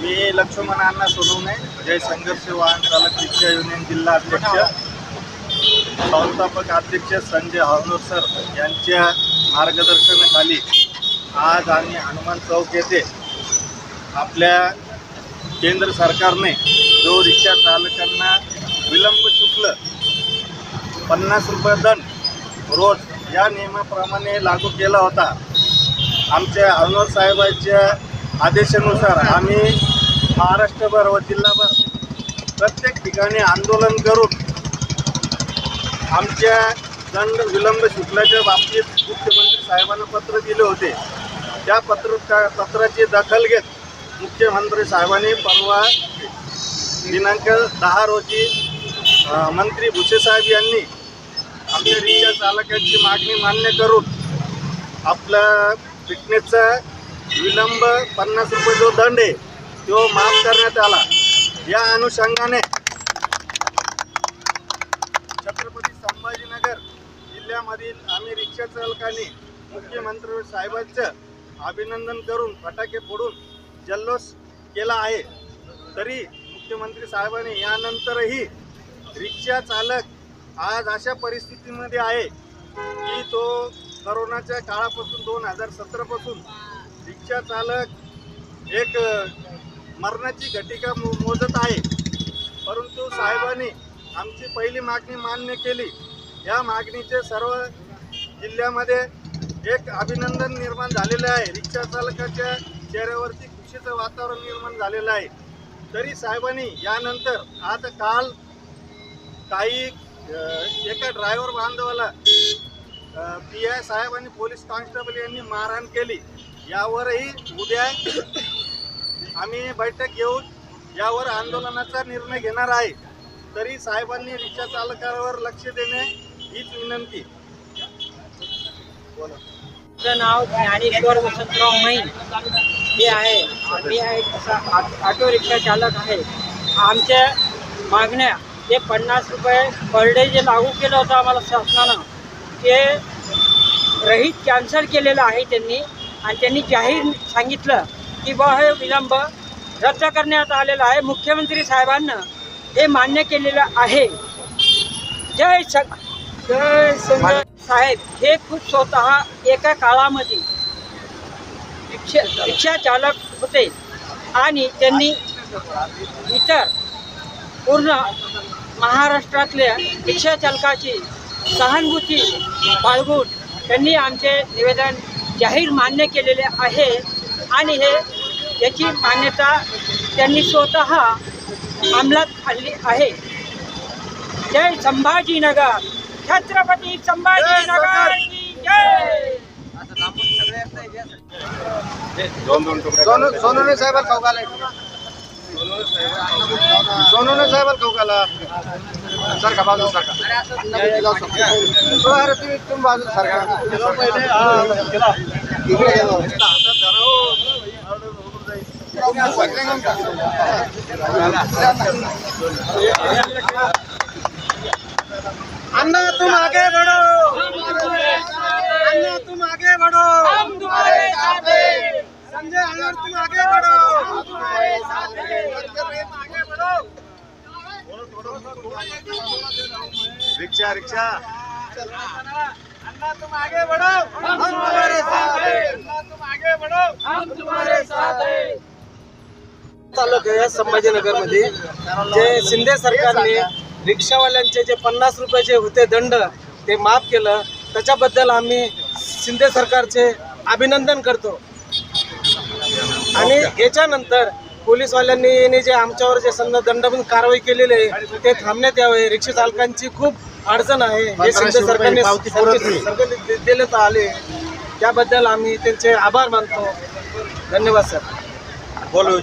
मी लक्ष्मण अण्णा सोनवणे जय संघर्ष वाहन चालक रिक्षा युनियन जिल्हा अध्यक्ष. संस्थापक अध्यक्ष संजय हरनोर सर यांच्या मार्गदर्शनाखाली आज आम्ही हनुमान चौक येथे आपल्या केंद्र सरकारने जो रिक्षा चालकांना विलंब शुल्क पन्नास रुपये दंड रोज या नियमाप्रमाणे लागू केला होता. आमच्या हरनोर साहेबांच्या आदेशानुसार आम्ही महाराष्ट्रभर व जिल्हाभर प्रत्येक ठिकाणी आंदोलन करून आमच्या दंड विलंब शुल्काच्या बाबतीत मुख्यमंत्री साहेबांना पत्र दिले होते. त्या पत्र पत्राची दखल घेत मुख्यमंत्री साहेबांनी परवा दिनांक दहा रोजी मंत्री भुसेसाहेब यांनी आमच्या रिक्षा चालकांची मागणी मान्य करून आपला फिटनेसचा विलंब पन्नास रुपये जो दंड आहे तो माफ करण्यात आला. या अनुषंगाने छत्रपती संभाजीनगर जिल्ह्यामधील आम्ही रिक्षा चालकांनी मुख्यमंत्री साहेबांचं अभिनंदन करून फटाके फोडून जल्लोष केला आहे. तरी मुख्यमंत्री साहेबांनी यानंतरही रिक्षा चालक आज अशा परिस्थितीमध्ये आहे की तो करोनाच्या काळापासून दोन हजार सतरापासून रिक्षा चालक एक मरणाची घटिका मो मोजत आहे? परंतु साहेबांनी आमची पहिली मागणी मान्य केली. या मागणीचे सर्व जिल्ह्यामध्ये एक अभिनंदन निर्माण झालेलं आहे. रिक्षा चालकाच्या चेहऱ्यावरती खुशीचं वातावरण निर्माण झालेलं आहे. तरी साहेबांनी यानंतर आज काल काही एका ड्रायव्हर बांधवाला पी आय साहेब आणि पोलीस कॉन्स्टेबल यांनी मारहाण केली. यावरही उद्या आम्ही बैठक घेऊन यावर आंदोलनाचा निर्णय घेणार आहे. तरी साहेबांनी रिक्षा चालकावर लक्ष देणे हीच विनंती. माझं नाव ज्ञानेश्वर वसंतराव मैन. हे आहे. मी एक आ- ऑटो रिक्षा चालक आहे. आमच्या मागण्या ते पन्नास रुपये पर डे जे लागू केलं होतं आम्हाला शासनानं ते रहित कॅन्सल केलेलं आहे त्यांनी. आणि त्यांनी जाहीर सांगितलं की बा हे विलंब रद्द करण्यात आलेला आहे. मुख्यमंत्री साहेबांना हे मान्य केलेलं आहे. जय स जय संजय साहेब. हे खूप स्वतः एका काळामध्ये रिक्षा रिक्षा चालक होते आणि त्यांनी इतर पूर्ण महाराष्ट्रातल्या रिक्षा चालकाची सहानुभूती बाळगून त्यांनी आमचे निवेदन जाहीर मान्य केलेले आहे. आणि हे याची मान्यता त्यांनी स्वतः अंमलात आणली आहे. जय संभाजीनगर. छत्रपती संभाजीनगर सोनूने साहेबाला खाऊ घालाय. सोनूने साहेबाला खाऊ घाला. सारखा बाजू सारखा. अरे तुम्ही तुम्ही बाजू सारखा. अन्ना तुम आगे बढ़ो। अन्ना तुम आगे बढ़ो। हम तुम्हारे साथ हैं। संजय अय्यर तुम आगे बढ़ो। हम तुम्हारे साथ हैं। आगे बढ़ो। रिक्षा रिक्षा अन्ना तुम आगे बढ़ो। हम तुम्हारे साथ हैं। अन्ना तुम आगे बढ़ो। हम तुम्हारे साथ हैं। तालुक्या संभाजीनगरमध्ये जे शिंदे सरकारने रिक्षावाल्यांचे जे पन्नास रुपयाचे होते दंड ते माफ केलं त्याच्याबद्दल आम्ही शिंदे सरकारचे अभिनंदन करतो. आणि याच्यानंतर पोलीसवाल्यांनी जे आमच्यावर जे समजा दंडबंद कारवाई केलेली आहे ते थांबण्यात यावे. रिक्षा चालकांची खूप अडचण आहे. हे शिंदे सरकारने सरकारने देण्यात आले. त्याबद्दल आम्ही त्यांचे आभार मानतो. धन्यवाद सर. बोलो